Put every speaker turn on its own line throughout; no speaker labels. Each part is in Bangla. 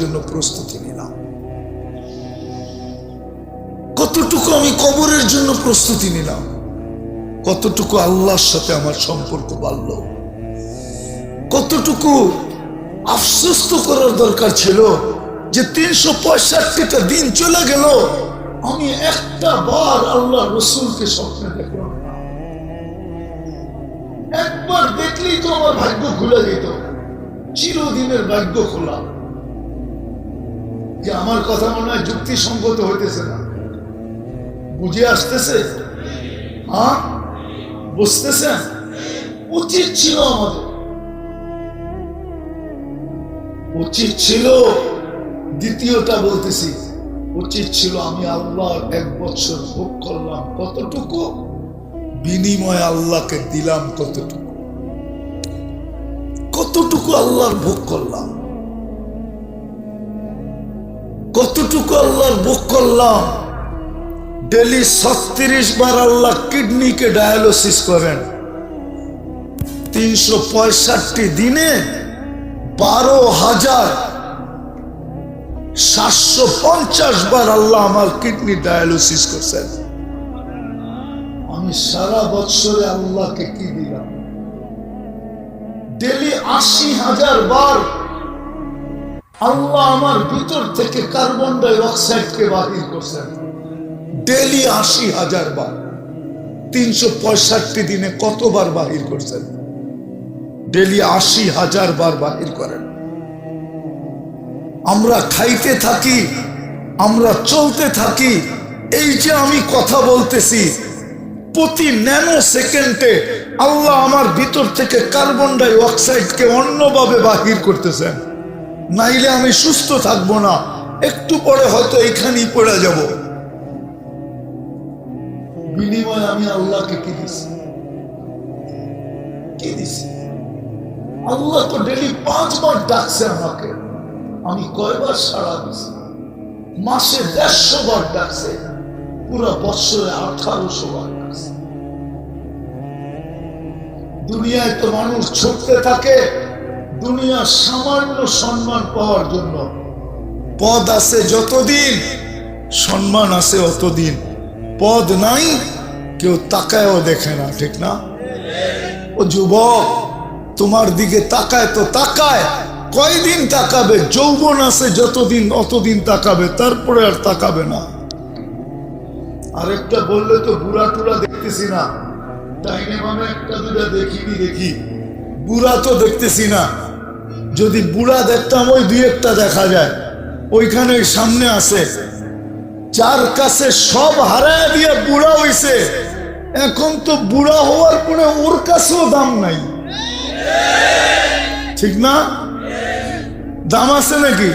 জন্য প্রস্তুতি নিলাম। কতটুকু আমি কবরের জন্য প্রস্তুতি নিলাম? কতটুকু আল্লাহর সাথে আমার সম্পর্ক বাড়লো? কতটুকু আফসোস করার দরকার ছিল যে তিনশো পঁয়ষট্টিটা দিন চলে গেল, আমি একটা বার আল্লাহ রসুলকে স্বপ্নে দেখলাম একবার দেখলেই তো আমার ভাগ্য খুলে যেত, চিরদিনের ভাগ্য খোলা। যে আমার কথা মনে হয় যুক্তিসঙ্গত হইতেছে না। বুঝে আসতেছে? হ্যাঁ? উচিত ছিল আমাদের। উচিত ছিল, দ্বিতীয়টা বলতেছি, উচিত ছিল আমি আল্লাহ এক বছর ভোগ করলাম কতটুকু? বিনিময় আল্লাহকে দিলাম কতটুকু? কতটুকু আল্লাহর ভোগ করলাম? কতটুকু আল্লাহর বুক করলাম? ডেলি ছত্রিশ বার আল্লাহ কিডনিকে ডায়ালিসিস করেন। তিনশো পঁয়ষট্টি দিনে বারো হাজার সাতশো পঞ্চাশ বার আল্লাহ আমার কিডনি ডায়ালিসিস করছেন। আমি সারা বছরে আল্লাহকে কি দিলাম? ডেলি আশি হাজার বার আল্লাহ আমার ভিতর থেকে কার্বন ডাই অক্সাইডকে বাহির করছেন। ডেলি আশি হাজার বার, তিনশো পঁয়ষট্টি দিনে কতবার বাহির করছেন? ডেলি আশি হাজার বার বাহির করেন। আমরা খাইতে থাকি, আমরা চলতে থাকি, এই যে আমি কথা বলতেছি, প্রতি ন্যানো সেকেন্ডে আল্লাহ আমার ভিতর থেকে কার্বন ডাই অক্সাইডকে অন্যভাবে বাহির করতেছেন। নাইলে আমি সুস্থ থাকব না। একটু পরে হয়তো এখানেই পড়ে যাব। বিনিময়ে আমি আল্লাহকে কি দিছি? কি দিছি? আল্লাহ তো ডেলি পাঁচবার ডাকছে আমাকে। আমি কয়বার সাড়া দিছি? মাসে দেড়শো বার ডাকছে। পুরো বৎসরে আঠারোশো বার ডাকছে। দুনিয়ায় তো মানুষ ছুটতে থাকে দুনিয়ার সামান্য সম্মান পাওয়ার জন্য। পদ আছে যতদিন, সম্মান আছে অতদিন। পদ নাই, কেউ তাকায়ও দেখে না, ঠিক না? ও যুবক, তোমার দিকে তাকায় তো তাকায়। কয়দিন তাকাবে? যৌবন আছে যতদিন, অতদিন তাকাবে। তারপরে আর তাকাবে না। আরেকটা বললে তো বুড়া টুরা দেখতেছি না। ডাইনে বামে একটা দুটা দেখিনি দেখি। বুড়া তো দেখতেছি না। যদি বুড়া দেখতাম, ওই দুই একটা দেখা যায়। ওইখানে ওই সামনে আছে। যার কাছে সব হারায় দিয়ে বুড়া হইছে। এখন তো বুড়া হওয়ার পরে ওর কাছেও দাম নাই। ঠিক না? দাম আছে নাকি?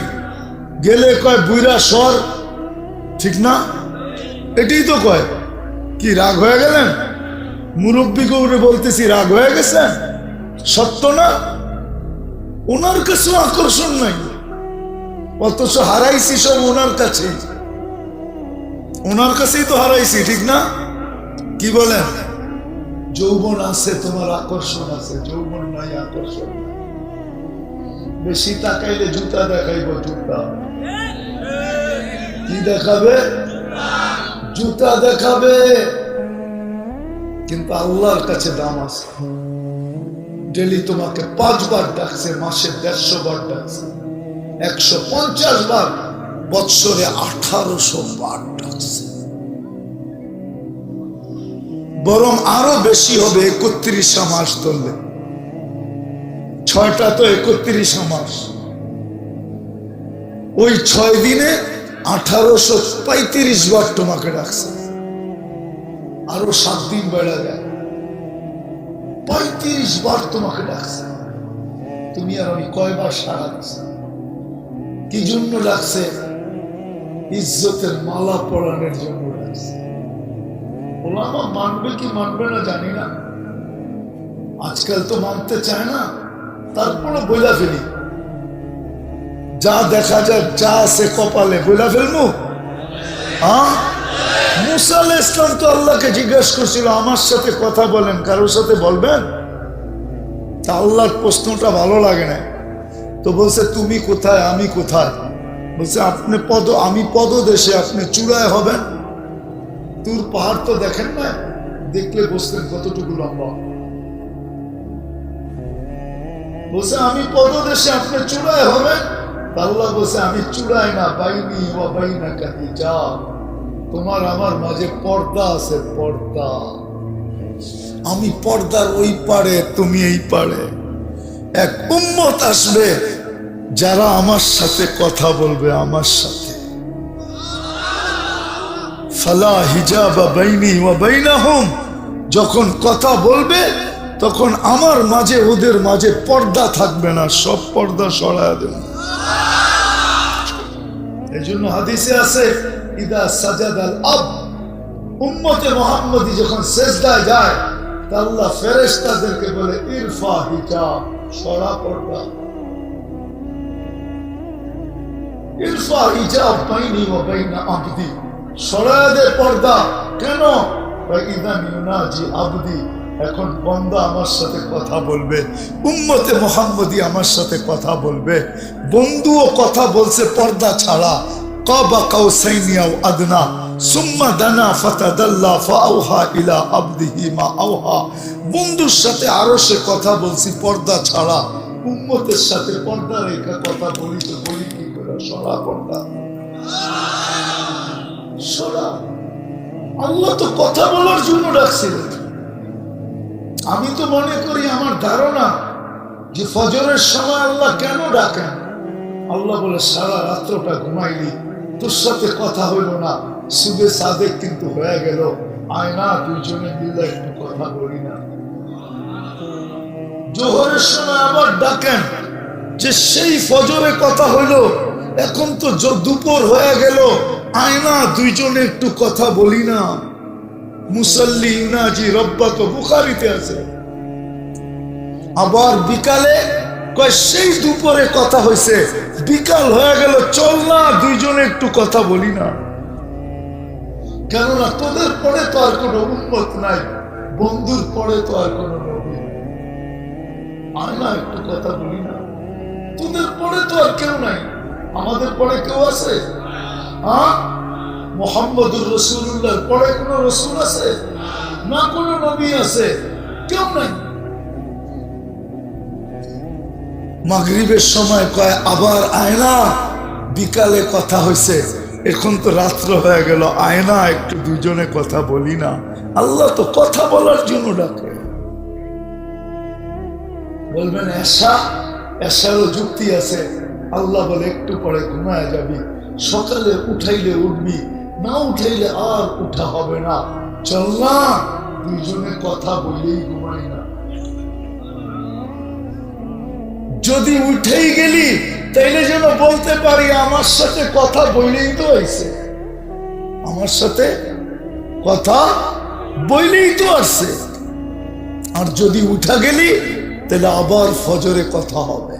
গেলে কয় বুইরা সর। ঠিক না? এটাই তো কয়। কি, রাগ হয়ে গেলেন? মুরব্বী গৌরে বলতেছি, রাগ হয়ে গেছেন সত্য না? ওনার কাছে আকর্ষণ নাই। অথচ হারাইছি সব ওনার কাছে। ওনার কাছেই তো হারাইছি, ঠিক না? কি বলেন? যৌবন আছে, তোমার আকর্ষণ আছে, যৌবন নাই, আকর্ষণ। বেশি তাকাইলে জুতা দেখাইব, জুতা। কি দেখাবে? জুতা দেখাবে। কিন্তু আল্লাহর কাছে দাম আছে। ডেলি তোমাকে পাঁচবার ডাকছে, মাসে দেড়শো বার ডাকছে। একশো পঞ্চাশ বার, বৎসরে আঠারোশো বার ডাকছে। বরং আরও বেশি হবে একত্রিশ মাস ধরলে। ছয়টা তো একত্রিশ মাস। ওই ছয় দিনে আঠারোশো পঁয়ত্রিশ বার তোমাকে ডাকছে। আরও সাত দিন বেড়া যায়। পঁয়ত্রিশ বার তোমাকে ডাকছে। তুমি আর আমি কয়বার সারা দিচ্ছি কি জন্য ডাকছে? ইজ্জতের মালা পড়ানোর জন্য ডাকছে। ওলামা মানবে কি মানবে না জানি না। আজকাল তো মানতে চায় না তারপরে বইলা ফেলি। যা দেখা যায় যা আছে কপালে, বইলা ফেলব? হ্যাঁ? মুসা আলাইহিস ইসলাম তো আল্লাহকে জিজ্ঞেস করছিল, আমার সাথে কথা বলেন, কারোর সাথে বলবেন? তা আল্লাহর প্রশ্নটা ভালো লাগে না। তো বলছে, তুমি কোথায়? আমি কোথায়? বলছে, আপনি পদ, আমি আপনি চূড়ায় হবেন। তোর পাহাড় তো দেখেন না? দেখলে বসতেন কতটুকু লম্বা। বলছে, আমি পদদেশে, আপনি চূড়ায় হবেন? আল্লাহ বলছে, আমি চূড়ায় না, বাইনি ও বাইনা কাহি যা তোমার আমার মাঝে পর্দা আছে, পর্দা। আমি পর্দার ওই পারে তুমি এই পারে এক উম্মত আসবে যারা আমার সাথে কথা বলবে, আমার সাথে। ফালা হিজাব বাইনি ওয়া বাইনাহুম। যখন কথা বলবে, তখন আমার মাঝে, ওদের মাঝে পর্দা থাকবে না, সব পর্দা সরায় দেবে। এই জন্য হাদিসে আছে, ইদা সাজাদ আল আব। উম্মতে মোহাম্মদী যখন সেজদায় যায়, তা আল্লাহ ফেরেশতাদেরকে বলে, ইরফা হিজাব, সরা পর্দা। ইরফা হিজাব বাইনি ওয়া বাইনা আবদি। সরায় দে পর্দা কেন? ইদান ইউনাজি আবদি। এখন বন্দা আমার সাথে কথা বলবে, উম্মতে মোহাম্মদী আমার সাথে কথা বলবে, বন্ধুও কথা বলছে পর্দা ছাড়া। কাবা কাউসাইনিয়াও আদনা, সুম্মা দানা ফাআউহা ইলা আবদিহি মা আওহা। বন্ধুর সাথে আরও সে কথা বলছি পর্দা ছাড়া। উম্মতের সাথে পর্দা রেখা কথা বলি তো বলি কি করে? সরা পর্দা। সরা। আল্লাহ তো কথা বলার জন্য ডাকছিলেন আমি তো মনে করি আমার ধারণা যে ফজরের সময় আল্লাহ কেন ডাকেন? আল্লাহ বলে, সারা রাত্রটা ঘুমাইলি, তোর সাথে কথা হইল না। সুবে সাদেক কিন্তু হয়ে গেল। আয়না, দুইজনে মিলে একটু কথা বলি না। জোহরের সময় আবার ডাকেন যে, সেই ফজরে কথা হইল, এখন তো দুপুর হয়ে গেল। আয়না, দুইজনে একটু কথা বলি না। মুসল্লি ইউনাজি তো বুখারিতে আছে। আবার বিকালে সেই দুপুরে কথা হয়েছে বিকাল হয়ে গেল, চল না, দুইজনে একটু কথা বলি না। কেননা তোদের পরে তো আর কোনো উন্মত নাই, বন্ধুর পরে তো আর কোনো আয় না, একটু কথা বলি না। তোদের পরে তো আর কেউ নাই, আমাদের পরে কেউ আছে? হ্যাঁ? মোহাম্মদুর রসুল্লাহর পরে কোন রসুল আছে? না কোন নবী আছে? কেউ নাই। মাগরিবের সময় কয়, আবার আয়না? বিকালে কথা হয়েছে এখন তো রাত্র হয়ে গেল, আয়না, একটু দুজনে কথা বলি না। আল্লাহ তো কথা বলার জন্য ডাকে। বলবেন এসা এসারও যুক্তি আছে। আল্লাহ বলে, একটু পরে ঘুমায় যাবি। সকালে উঠাইলে উঠবি। না উঠাইলে আর উঠা হবে না। চল না দুইজনে কথা বলেই ঘুমাই না। যদি উঠেই গেলি, তাইলে যেন বলতে পারি আমার সাথে কথা বইলেই তো হয়েছে আমার সাথে কথা বইলেই তো আসছে। আর যদি উঠা গেলি তাহলে আবার ফজরে কথা হবে।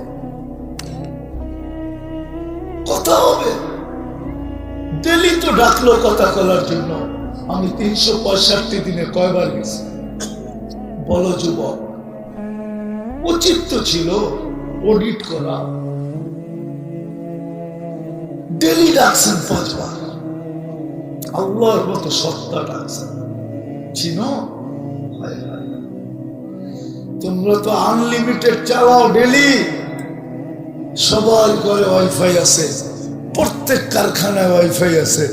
তো ডাকলো কথা বলার জন্য। আমি তিনশো পঁয়ষট্টি দিনে কয়বার গেছি। বলো যুবক, উচিত তো ছিল অডিট করা। ডেলি ডাকছেন পাঁচবার। আল্লাহর মতো সত্তা ডাকছেন। চিনো। তোমরা তো আনলিমিটেড চালাও ডেলি সবার ঘরে ওয়াইফাই আছে। প্রত্যেক কারখানায় ওয়াইফাই আছে।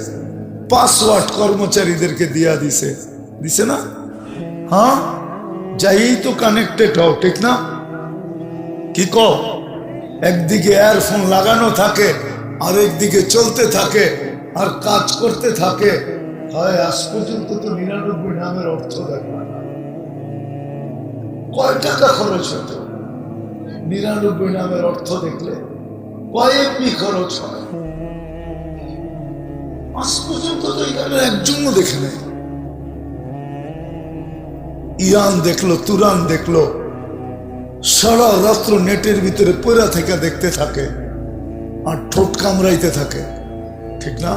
পাসওয়ার্ড কর্মচারীদেরকে দিয়া দিছে। দিছে না? হ্যাঁ? যাই তো কানেক্টেড হও, ঠিক না? কি ক একদিকে এয়ারফোন লাগানো থাকে আর একদিকে চলতে থাকে, আর কাজ করতে থাকে। হয় আজ পর্যন্ত তো নিরানব্বই নামের অর্থ না। কয় টাকা খরচ হতো? নিরানব্বই নামের অর্থ দেখলে কয় খরচ হয়। আজ পর্যন্ত তো একজনও দেখে নেই। দেখল, তুরান দেখল, সারা রাত্র নেটের ভিতরে পয়রা থেকে দেখতে থাকে আর ঠোঁট কামড়াইতে থাকে। ঠিক না?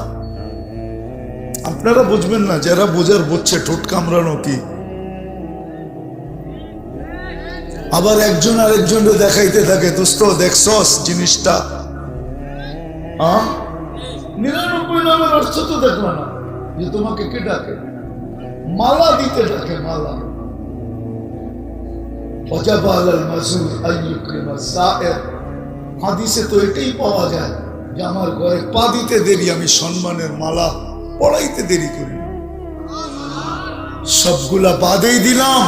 আপনারা বুঝবেন না, যারা বোঝার বুঝছে ঠোঁট কামড়ানো কি। আবার একজন আরেকজনকে দেখাইতে থাকে, দোস্ত, দেখছস জিনিসটা? হ্যাঁ নিরানব্বই নামের অর্থ তো দেখবে না। যে তোমাকে কে ডাকে? মালা দিতে ডাকে, মালা। হাদিসে তো এটাই পাওয়া যায় আমার পা দিতে দেরি, আমি মালা পড়াইতে দেরি করি সবগুলা বাদেই দিলাম।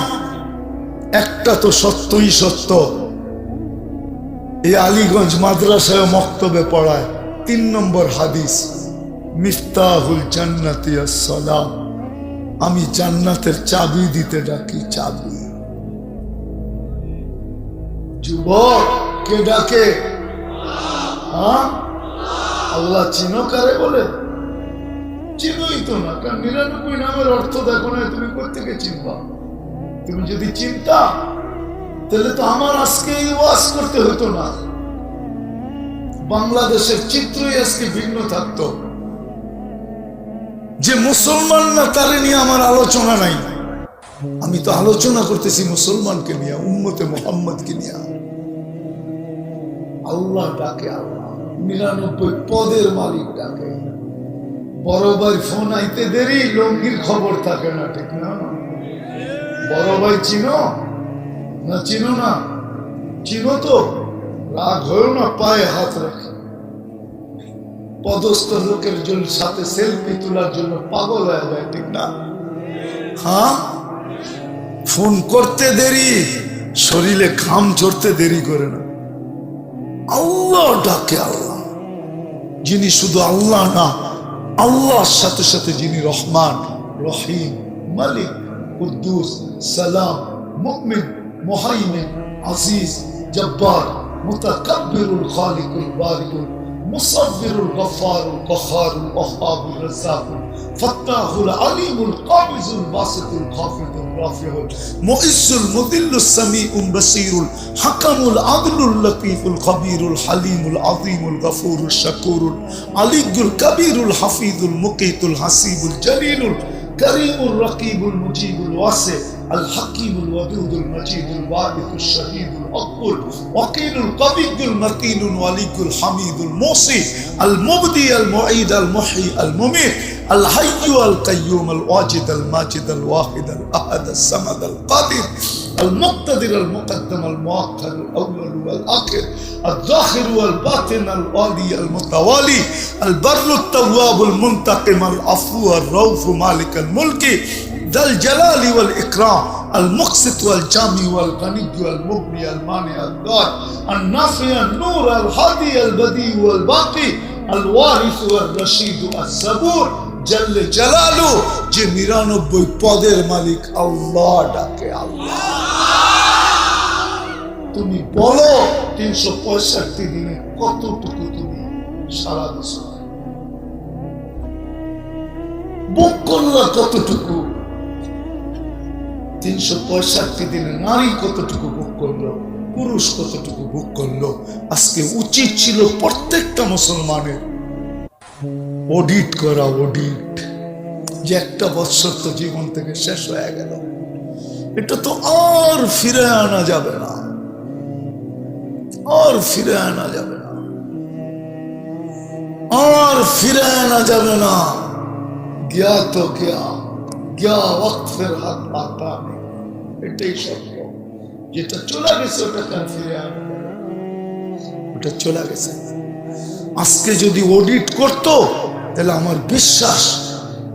একটা তো সত্যই সত্য। এই আলীগঞ্জ মাদ্রাসায় মক্তবে পড়ায়। তিন নম্বর হাদিস, মিফতাহুল জান্নাতি সালাম আমি জান্নাতের চাবি দিতে ডাকি চাবি যুবক, কে ডাকে? হ্যাঁ? আল্লাহ চিনো কারে বলে? চিনোই তো না, কারণ নিরানব্বই নামের অর্থ দেখো না, তুমি কোথেকে চিনবা? তুমি যদি চিন্তা, তাহলে তো আমার আজকে এই ওয়াজ করতে হতো না। বাংলাদেশের চিত্রই আজকে ভিন্ন থাকতো। যে মুসলমান না, তারে নিয়ে আমার আলোচনা নাই। আমি তো আলোচনা করতেছি মুসলমানকে নিয়ে, উম্মতে মোহাম্মদকে নিয়ে। আল্লাহ ডাকে আল্লাহ। নিরানব্বই পদের মালিক ডাকে। বড় ভাই ফোন আইতে দেরি, লঙ্গির খবর থাকে না, ঠিক না? বড় ভাই চিনো? না চিনো না? চিনো তো? হয়ে? ফোন করতে দেরি, শরীরে ঘাম ঝরতে দেরি করে না। আল্লাহ ডাকে আল্লাহ। যিনি শুধু আল্লাহ না, আল্লাহর সাথে সাথে যিনি রহমান, রহিম, মালিক, কুদ্দুস, সালাম, মুমিন, মুহাইমিন, আজিজ, জব্বার। মুতাকাব্বিরুল খালিকুল বারিকুল মুসাব্বিরুল গফফারুল গফফারুল ওয়াহাবুর রাজ্জাকুল ফাত্তাহুল আলিমুল কাবিজুল বাসিতুল খাফিদুল রাফিউল মুইজ্জুল মুদিল্লুস সামিউল বাসীরুল হাকামুল আদলুল লতীফুল খবীরুল হালিমুল আযীমুল গফুরুল শাকুরুল আলিগুল কবীরুল হাফিজুল মুকিতুল হাসিবুল জলিলুল করিমুর রকিবুল মুজিবুল ওয়াসে আল হাকিমুল ওয়াদুদুল মাজিদুল ওয়ারিকুল শহীদুল অকুল ওয়াকিলুল কবিকুল মাতিনুল ওয়ালিকুল হামিদুল মোসি, আল মুবদি আল মুঈদ আল মুহি আল মুমিত الحي القيوم الواجد الماجد الواحد الأحد الصمد القادر المقتدر المقدم المؤخر الأول والآخر الظاهر والباطن الوالي المتوالي البر التواب المنتقم العفو الروف مالك الملك ذا الجلال والإكرام المقسط والجامع والغني والمغني المانع الدار النافع النور الهادي البديع والباقي الوارث والرشيد الصبور জল্ল জালালু, যে নিরানব্বই পদের মালিক আল্লাহ ডাকে আল্লাহ। তুমি বলো, তিনশো পঁয়ষট্টি দিনে কতটুকু তুমি সারা দিছ? বুক কতটুকু? তিনশো পঁয়ষট্টি দিনে নারী কতটুকু বুক করল? পুরুষ কতটুকু বুক করল? আজকে উচিত ছিল প্রত্যেকটা মুসলমানের অডিট করা, অডিট। যে একটা বৎসর তো জীবন থেকে শেষ হয়ে গেল। এটা তো আর ফিরে আনা যাবে না। আর ফিরে আনা যাবে না। আর ফিরে আনা যাবে না। গিয়া তো গিয়া গিয়া ফের হাত পাতা এটাই সত্য। যেটা চলে গেছে, ওটা ফিরে আনা ওটা চলে গেছে। আজকে যদি অডিট করতো তাহলে আমার বিশ্বাস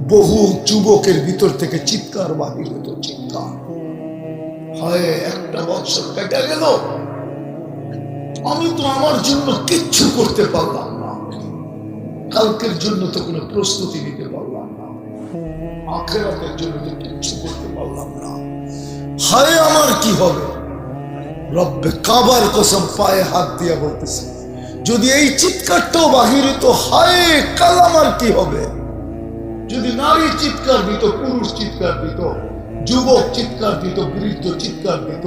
বহু যুবকের ভিতর থেকে চিৎকার, বাহির হতো চিৎকার। হয় একটা বছর কেটে গেল। আমি তো আমার জন্য কিচ্ছু করতে পারলাম না। কালকের জন্য তো কোনো প্রস্তুতি নিতে পারলাম না। আখেরাতের জন্য তো কিচ্ছু করতে পারলাম না। হায়, আমার কি হবে? রব্বে কাবার কসম পায়ে হাত দিয়ে বলতেছে যদি এই চিৎকারটাও বাহির হতো হায় কাল আমার কি হবে যদি নারী চিৎকার দিত পুরুষ চিৎকার দিত যুবক চিৎকার দিত বৃদ্ধ চিৎকার দিত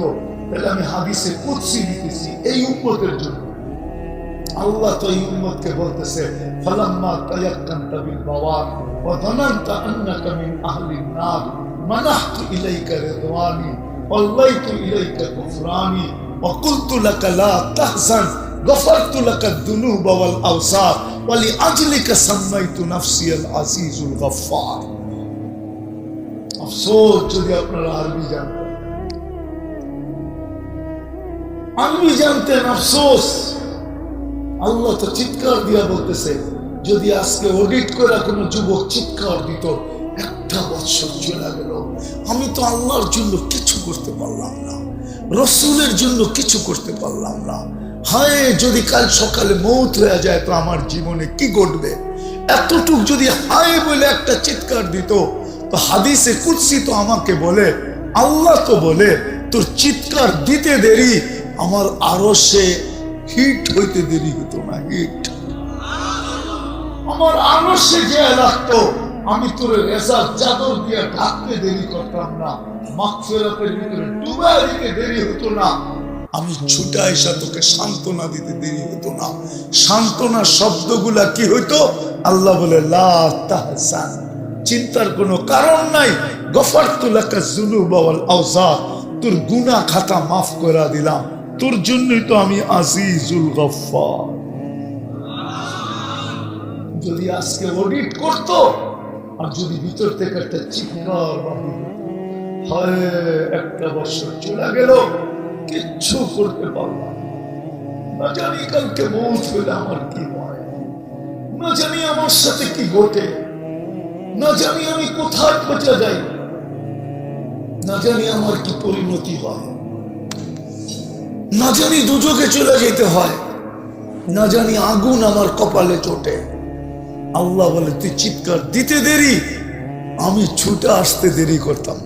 তাহলে আমি হাদিসে কুৎসি দিতেছি এই উম্মতের জন্য আল্লাহ তো এই উম্মতকে বলতেছে ফালাম্মা তায়াক্কানতা বিল বাওয়ার ওয়া ظننت انك من اهل النار منحت اليك رضواني والليت اليك غفراني وقلت لك لا تحزن যদি আপনারা আরবি জানতেন। আরবি জানতেন, আফসোস। আল্লাহ তো চিৎকার দিয়া বলতেছে, যদি আজকে অডিট করে কোনো যুবক চিৎকার দিত, একটা বছর চলে গেল। আমি তো আল্লাহর জন্য কিছু করতে পারলাম না, রসুলের জন্য কিছু করতে পারলাম না। হায়, যদি কাল সকালে মৌত হয়ে যায় তো আমার জীবনে কি ঘটবে? এতটুক যদি হায় বলে একটা চিৎকার দিত, তো হাদিসে কুৎসি তো আমাকে বলে, আল্লাহ তো বলে, তোর চিৎকার দিতে দেরি, আমার আরও সে হিট হইতে দেরি হতো না, হিট। আমার আরও সে যে লাগতো, আমি তোর রেজার চাদর দিয়ে ঢাকতে দেরি করতাম না মাকফেরাতের ভিতরে ডুবা দিতে দেরি হতো না। আমি ছুটা এসা তোকে সান্ত্বনা দিতে দেরি হতো না। সান্ত্বনা শব্দগুলা কি হইতো? আল্লাহ বলে, লা তাহসান চিন্তার কোনো কারণ নাই। গফার তুলাকা জুলু আওজা তোর গুনা খাতা মাফ করে দিলাম। তোর জন্যই তো আমি আজিজুল গফফার। যদি আজকে অডিট করত, আর যদি ভিতর থেকে একটা চিৎকার হয়, একটা বছর চলে গেল। কিচ্ছু করতে পারলাম না। জানি কালকে মৌত আমার কি হয়। না জানি আমার সাথে কি ঘটে। না জানি আমি কোথায় পচে যাই। না জানি আমার কি পরিণতি হয়। না জানি দুযোগে চলে যেতে হয়। না জানি আগুন আমার কপালে চোটে। আল্লাহ বলে, তুই চিৎকার দিতে দেরি, আমি ছুটে আসতে দেরি করতাম।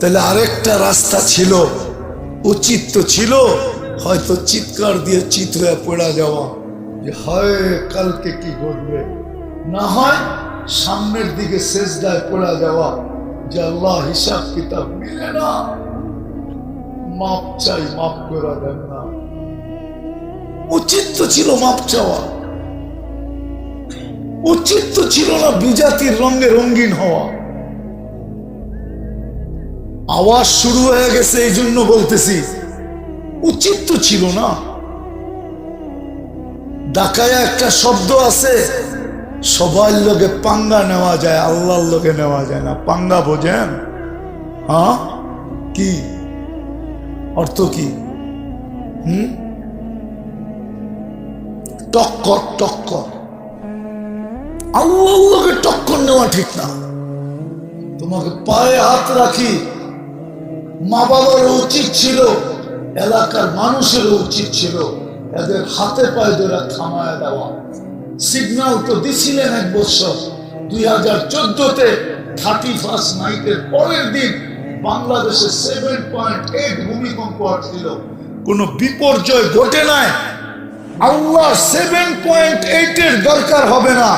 তাহলে আরেকটা রাস্তা ছিল, উচিত তো ছিল, হয়তো চিৎকার দিয়ে চিত হয়ে পড়া যাওয়া। যে হয়, কালকে কি ঘটবে? না হয় সামনের দিকে শেষ শেষদায় পড়া যাওয়া, যে আল্লাহ হিসাব কিতাব মিলে না। মাপ চাই, মাপ করা দেন না। উচিত তো ছিল মাপ চাওয়া। উচিত তো ছিল না বিজাতির রঙে রঙিন হওয়া। আওয়াজ শুরু হয়ে গেছে, এই জন্য বলতেছি, উচিত তো ছিল না। ডাকায় একটা শব্দ আছে, সবার লোকে পাঙ্গা নেওয়া যায়, আল্লাহর লোকে নেওয়া যায় না। পাঙ্গা বোঝেন? হ্যাঁ? কি? অর্থ কি? হুম? টক্কর টক্কর। আল্লাহর লোকে টক্কর নেওয়া ঠিক না। তোমাকে পায়ে হাত রাখি মা বাবার উচিত ছিল, এলাকার মানুষের উচিত ছিল এদের হাতে পায়ে ধরে থামায় দেওয়া। সিগন্যাল তো দিছিলেন এক বছর। দুই হাজার চোদ্দতে থার্টি ফার্স্ট নাইটের পরের দিন বাংলাদেশে সেভেন পয়েন্ট এইট ভূমিকম্প আসছিল কোনো বিপর্যয় ঘটে নাই। আল্লাহ সেভেন পয়েন্ট এইটের দরকার হবে না।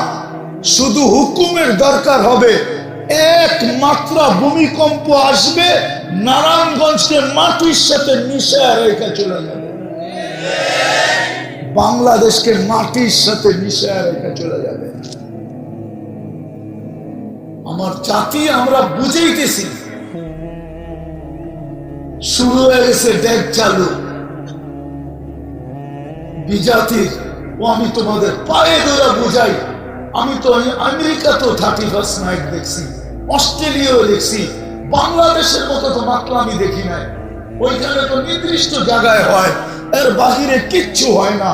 শুধু হুকুমের দরকার হবে। এক মাত্রা ভূমিকম্প আসবে নারায়ণগঞ্জকে মাটির সাথে মিশে রেখে চলে যাবে বাংলাদেশকে মাটির সাথে মিশে রেখে চলে যাবে আমার জাতি আমরা বুঝেইতেছি শুরু হয়ে গেছে ডেক চালু। বিজাতির ও আমি তোমাদের পায়ে ধরে বুঝাই। আমি তো আমি আমেরিকাতেও থার্টি ফার্স্ট নাইট দেখছি, অস্ট্রেলিয়াও দেখছি। বাংলাদেশের মতো তো আমি দেখি নাই। ওইখানে তো নির্দিষ্ট জায়গায় হয়, এর বাহিরে কিচ্ছু হয় না।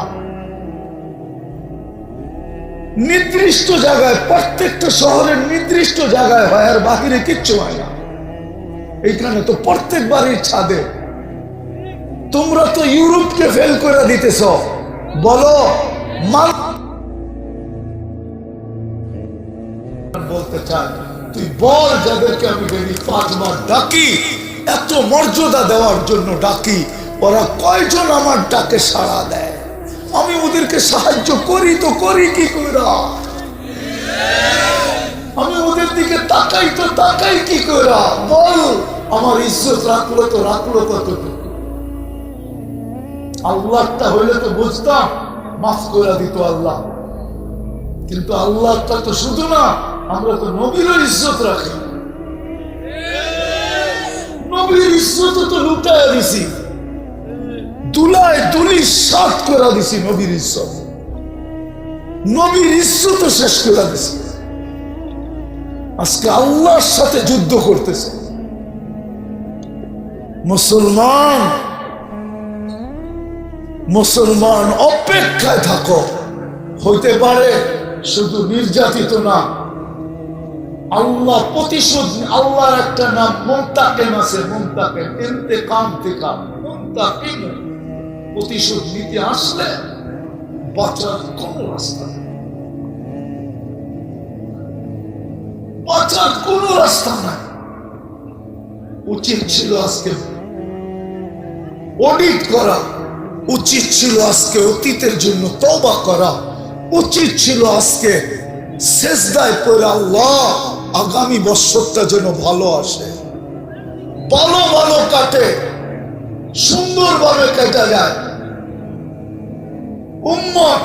নির্দিষ্ট জায়গায়, প্রত্যেকটা শহরের নির্দিষ্ট জায়গায় হয় আর বাহিরে কিচ্ছু হয় না। এইখানে তো প্রত্যেক বাড়ির ছাদে। তোমরা তো ইউরোপকে ফেল করে দিতেছ। বলো বলতে চাই। বল যাদেরকে আমি পাঁচবার ডাকি। এত মর্যাদা দেওয়ার জন্য ডাকি, ওরা কয়জন আমার ডাকে সাড়া দেয়? আমি ওদেরকে সাহায্য করি তো করি কি আমি ওদের দিকে তাকাই তো তাকাই কি কইরা? বল, আমার ইজ্জত রাখল তো রাখল কতটুকু? আল্লাহটা হইলে তো বুঝতাম, মাফ করে দিত আল্লাহ। কিন্তু আল্লাহটা তো শুধু না আমরা তো নবীরও ইজ্জত রাখি। নবীর ইজ্জত তো লুটায় দিছি। দুলায় দুলি সাত করে দিছি নবীর ইজ্জত। নবীর ইজ্জত শেষ করে দিছি। আজকে আল্লাহর সাথে যুদ্ধ করতেছে। মুসলমান মুসলমান অপেক্ষায় থাকো। হইতে পারে শুধু নির্যাতিত না আল্লাহ প্রতিশোধ আল্লাহর একটা নাম, মুন্তাকিম আছে, মুন্তাকিম, ইন্তেকাম থেকে মুন্তাকিম। প্রতিশোধ নিতে আসলে বাঁচার কোন রাস্তা বাঁচার কোন রাস্তা নাই। উচিত ছিল আজকে অডিট করা, উচিত ছিল আজকে অতীতের জন্য তবা করা, উচিত ছিল আজকে শেষদায় পরে আল্লাহ আগামী বছরটা যেন ভালো আসে। ভালো ভালো কাটে। সুন্দরভাবে কেটে যায়। উম্মত,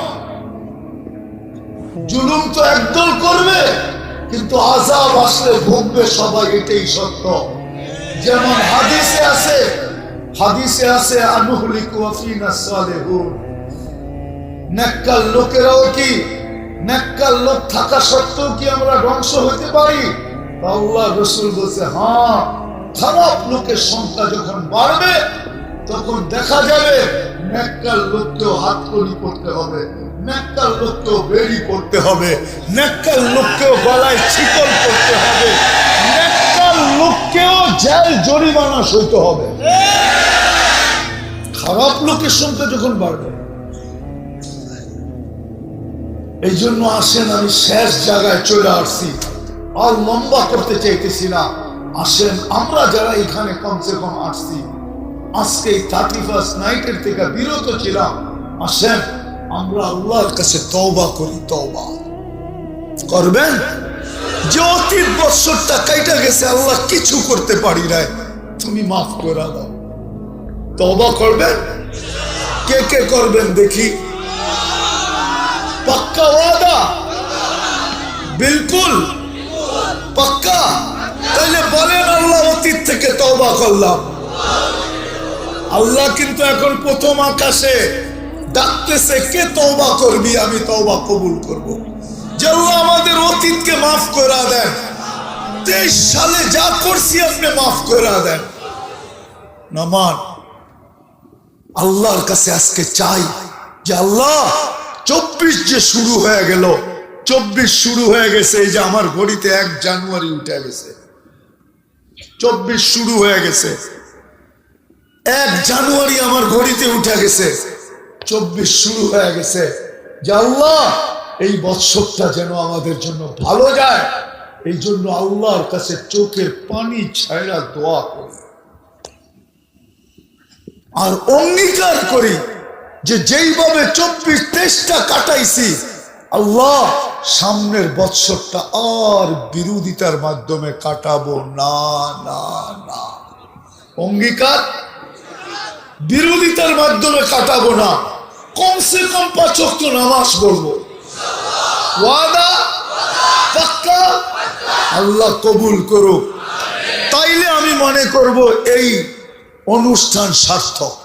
জুলুম তো একদল করবে, কিন্তু আজাব আসলে ভুগবে সবাই, এটাই সত্য। যেমন হাদিসে আছে হাদিসে আছে, আনুহলিকু লোকেরাও কি নেককাল লোক থাকা সত্ত্বেও কি আমরা ধ্বংস হতে পারি? আল্লাহ রসুল বলছে হ্যাঁ খারাপ লোকের সংখ্যা যখন বাড়বে, তখন দেখা যাবে নেককাল লোককেও হাত কলি করতে হবে নেককাল লোককেও বেরি করতে হবে নেককাল লোককেও গলায় শিকল করতে হবে নেককাল লোককেও জেল জরিমানা সইতে হবে। খারাপ লোকের সংখ্যা যখন বাড়বে এই জন্য আসেন, আমি শেষ জায়গায় চলে আসছি। আর লম্বা করতে চাইতেছি না। আসেন, আমরা যারা এখানে কমসে কম আসছি। আজকে থার্টি ফার্স্ট নাইটের থেকে বিরত ছিলাম। আসেন, আমরা আল্লাহর কাছে তওবা করি, তওবা। করবেন? যে অতীত বৎসরটা কাইটা গেছে, আল্লাহ কিছু করতে পারি নাই। তুমি মাফ করে দাও। তওবা করবেন? কে কে করবেন দেখি। পাক্কা ওয়াদা বিলকুল পাক্কা তাইলে বলেন আল্লাহ অতীত থেকে তবা করলাম। আল্লাহ কিন্তু এখন প্রথম আকাশে ডাকতেছে, কে তওবা করবি? আমি তওবা কবুল করব। যে আল্লাহ আমাদের অতীতকে মাফ করে দেন। তেইশ সালে যা করছি আপনি মাফ করে দেন। নমান আল্লাহর কাছে আজকে চাই যে আল্লাহ চব্বিশ যে শুরু হয়ে গেল, চব্বিশ শুরু হয়ে গেছে, এই যে আমার ঘড়িতে এক জানুয়ারি উঠে গেছে। চব্বিশ শুরু হয়ে গেছে। এক জানুয়ারি আমার ঘড়িতে উঠে গেছে। চব্বিশ শুরু হয়ে গেছে। যে এই বৎসরটা যেন আমাদের জন্য ভালো যায়, এই জন্য আল্লাহর কাছে চোখের পানি ছায়রা দোয়া করি। আর অঙ্গীকার করি যে যেইভাবে চব্বিশ তেইশটা কাটাইছি, আল্লাহ সামনের বৎসরটা আর বিরোধিতার মাধ্যমে কাটাবো। না না না। অঙ্গীকার? বিরোধিতার মাধ্যমে কাটাবো না। কমসে কম পাচক তো নামাজ বলব আল্লাহ কবুল করুক। তাইলে আমি মনে করব এই অনুষ্ঠান সার্থক।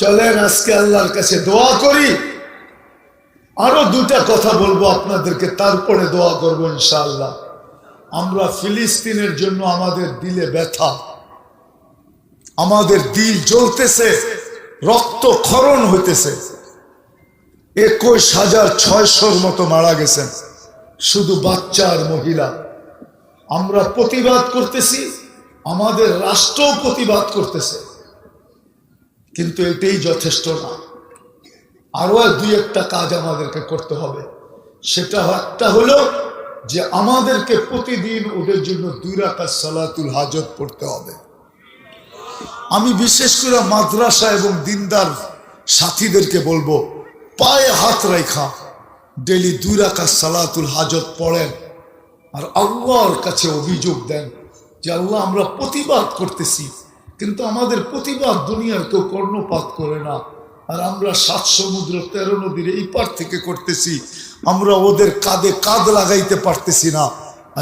চলেন, আজকে আল্লাহর কাছে দোয়া করি। আরও দুটা কথা বলব আপনাদেরকে, তারপরে দোয়া করব ইনশাআল্লাহ। আমরা ফিলিস্তিনের জন্য আমাদের দিলে ব্যথা। আমাদের দিল জ্বলতেছে, রক্ত ক্ষরণ হইতেছে। একুশ হাজার ছয়শোর মতো মারা গেছেন, শুধু বাচ্চা আর মহিলা। আমরা প্রতিবাদ করতেছি, আমাদের রাষ্ট্রও প্রতিবাদ করতেছে। কিন্তু এটাই যথেষ্ট না। আরও দুই একটা কাজ আমাদেরকে করতে হবে। সেটা একটা হলো যে আমাদেরকে প্রতিদিন ওদের জন্য দুই রাকাত সালাতুল হাজত পড়তে হবে। আমি বিশেষ করে মাদ্রাসা এবং দিনদার সাথীদেরকে বলব, পায়ে হাত রেখা ডেলি দুই রাখা সালাতুল হাজত পড়েন আর আল্লাহর কাছে অভিযোগ দেন যে আল্লাহ আমরা প্রতিবাদ করতেছি। কিন্তু আমাদের প্রতিবাদ দুনিয়ার কেউ কর্ণপাত করে না। আর আমরা সাত সমুদ্র, তেরো নদীর এই পার থেকে করতেছি। আমরা ওদের কাঁধে কাঁধ লাগাইতে পারতেছি না।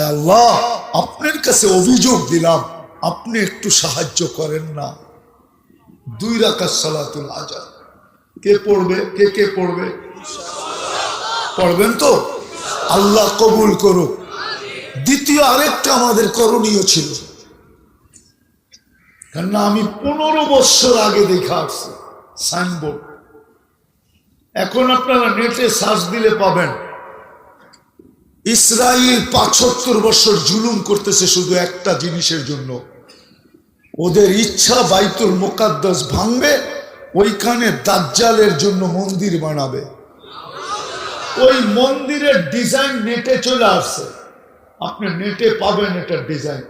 আল্লাহ, আপনার কাছে অভিযোগ দিলাম, আপনি একটু সাহায্য করেন না। দুই রাখা সালাতুল আজাদ কে পড়বে? কে কে পড়বে? পড়বেন তো? আল্লাহ কবুল করুক। দ্বিতীয় আরেকটা আমাদের করণীয় ছিল। কেননা আমি পনেরো বছর আগে দেখা আসছি সাইনবোর্ড এখন আপনারা নেটে সার্চ দিলে পাবেন। ইসরায়েল পাঁচত্তর বছর জুলুম করতেছে শুধু একটা জিনিসের জন্য। ওদের ইচ্ছা বাইতুল মোকাদ্দাস ভাঙবে, ওইখানে দাজ্জালের জন্য মন্দির বানাবে। ওই মন্দিরের ডিজাইন নেটে চলে আসছে। আপনি নেটে পাবেন এটার ডিজাইন।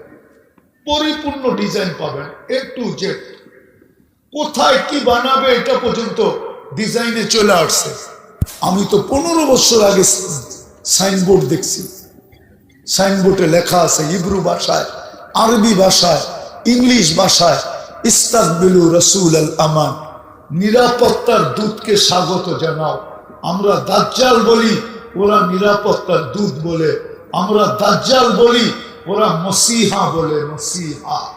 পরিপূর্ণ ডিজাইন পাবেন এ টু জেড কোথায় কি বানাবে এটা পর্যন্ত ডিজাইনে চলে আসছে। আমি তো পনেরো বছর আগে সাইনবোর্ড দেখছি। সাইনবোর্ডে লেখা আছে ইব্রু ভাষায়, আরবি ভাষায়, ইংলিশ ভাষায়, ইস্তাকবিলু রসুল আল আমান। নিরাপত্তার দূতকে স্বাগত জানাও। আমরা দাজ্জাল বলি, ওরা নিরাপত্তার দূত বলে। আমরা দাজ্জাল বলি ওরা মসিহা বলে, মসিহা।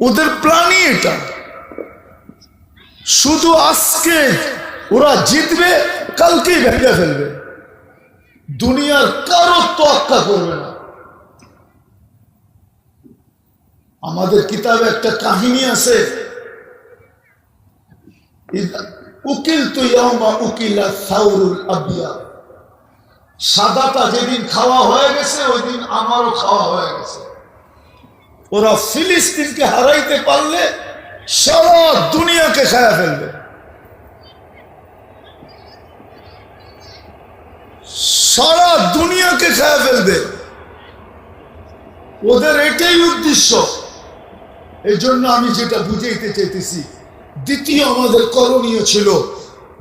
ওদের প্ল্যানই এটা। শুধু আজকে ওরা জিতবে, কালকেই ভেঙে ফেলবে। দুনিয়ার কারও তোয়াক্কা করবে না। আমাদের কিতাবে একটা কাহিনী আছে। উকিল তো ইয়ামা উকিলা সাউরুল আবিয়া। সাদাটা যেদিন খাওয়া হয়ে গেছে ওই দিন আমারও খাওয়া হয়ে গেছে। ওরা ফিলিস্তিনকে হারাইতে পারলে সারা দুনিয়াকে খায়া ফেলবে। সারা দুনিয়াকে খায়া ফেলবে। ওদের এটাই উদ্দেশ্য। এই জন্য আমি যেটা বুঝাইতে চাইতেছি, দ্বিতীয় আমাদের করণীয় ছিল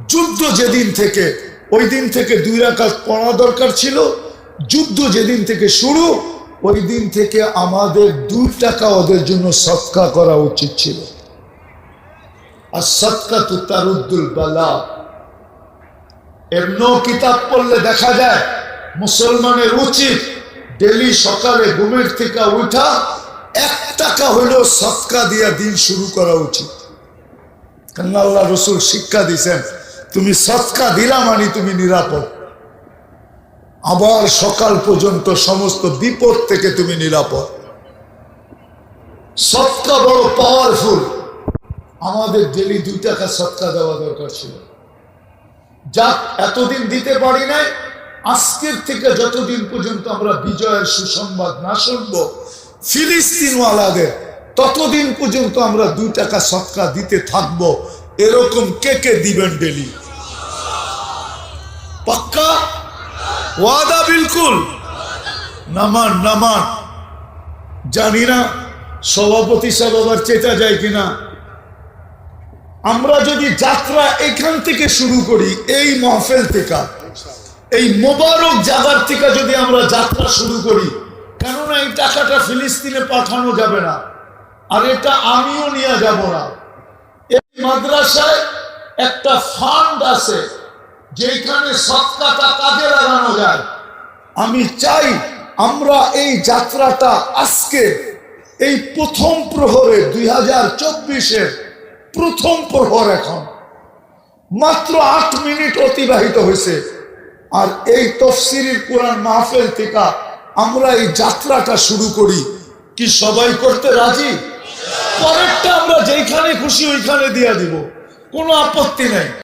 যুদ্ধ যেদিন থেকে ওই দিন থেকে দুই রাকাত পড়া দরকার ছিল। যুদ্ধ যেদিন থেকে শুরু, ওই দিন থেকে আমাদের দুই টাকা ওদের জন্য সৎকা করা উচিত ছিল। আর সৎকা তো তারুদ্দুল বালা। এমন কিতাব পড়লে দেখা যায়, মুসলমানের উচিত ডেলি সকালে ঘুমের থেকে উঠা এক টাকা হলেও সৎকা দিয়া দিন শুরু করা উচিত। কেন আল্লাহ রসুল শিক্ষা দিছেন তুমি সৎকা দিলা মানে তুমি নিরাপদ। আবার সকাল পর্যন্ত সমস্ত বিপদ থেকে তুমি নিরাপদ। সৎকা বড় পাওয়ারফুল আমাদের ডেলি দুই টাকা সৎকা দেওয়া দরকার ছিল। যাক, এতদিন দিতে পারি নাই। আজকের থেকে যতদিন পর্যন্ত আমরা বিজয়ের সুসংবাদ না শুনব, ফিলিস্তিনওয়ালাদের, ততদিন পর্যন্ত আমরা দুই টাকা সৎকা দিতে থাকব। এরকম কে কে দিবেন ডেলি পাক্কা? ওয়াদা বিলকুল। নামান নামান। জানি না সভাপতি সাহেব আবার চেতা যায় কিনা। আমরা যদি যাত্রা এখান থেকে শুরু করি, এই মহফেল থেকে, এই মোবারক জায়গার থেকে যদি আমরা যাত্রা শুরু করি, কেননা এই টাকাটা ফিলিস্তিনে পাঠানো যাবে না, আর এটা আমিও নিয়ে যাব না। এই মাদ্রাসায় একটা ফান্ড আছে যেখানে সৎকাটা কাজে লাগানো যায়। আমি চাই আমরা এই যাত্রাটা আজকে, এই প্রথম প্রহরে দুই হাজার চব্বিশের প্রথম প্রহর এখন। মাত্র আট মিনিট অতিবাহিত হয়েছে। আর এই তফসিরির কোরআন মাহফিল থেকে আমরা এই যাত্রাটা শুরু করি। কি সবাই করতে রাজি? পরেরটা আমরা যেখানে খুশি ওইখানে দিয়ে দিব। কোনো আপত্তি নেই।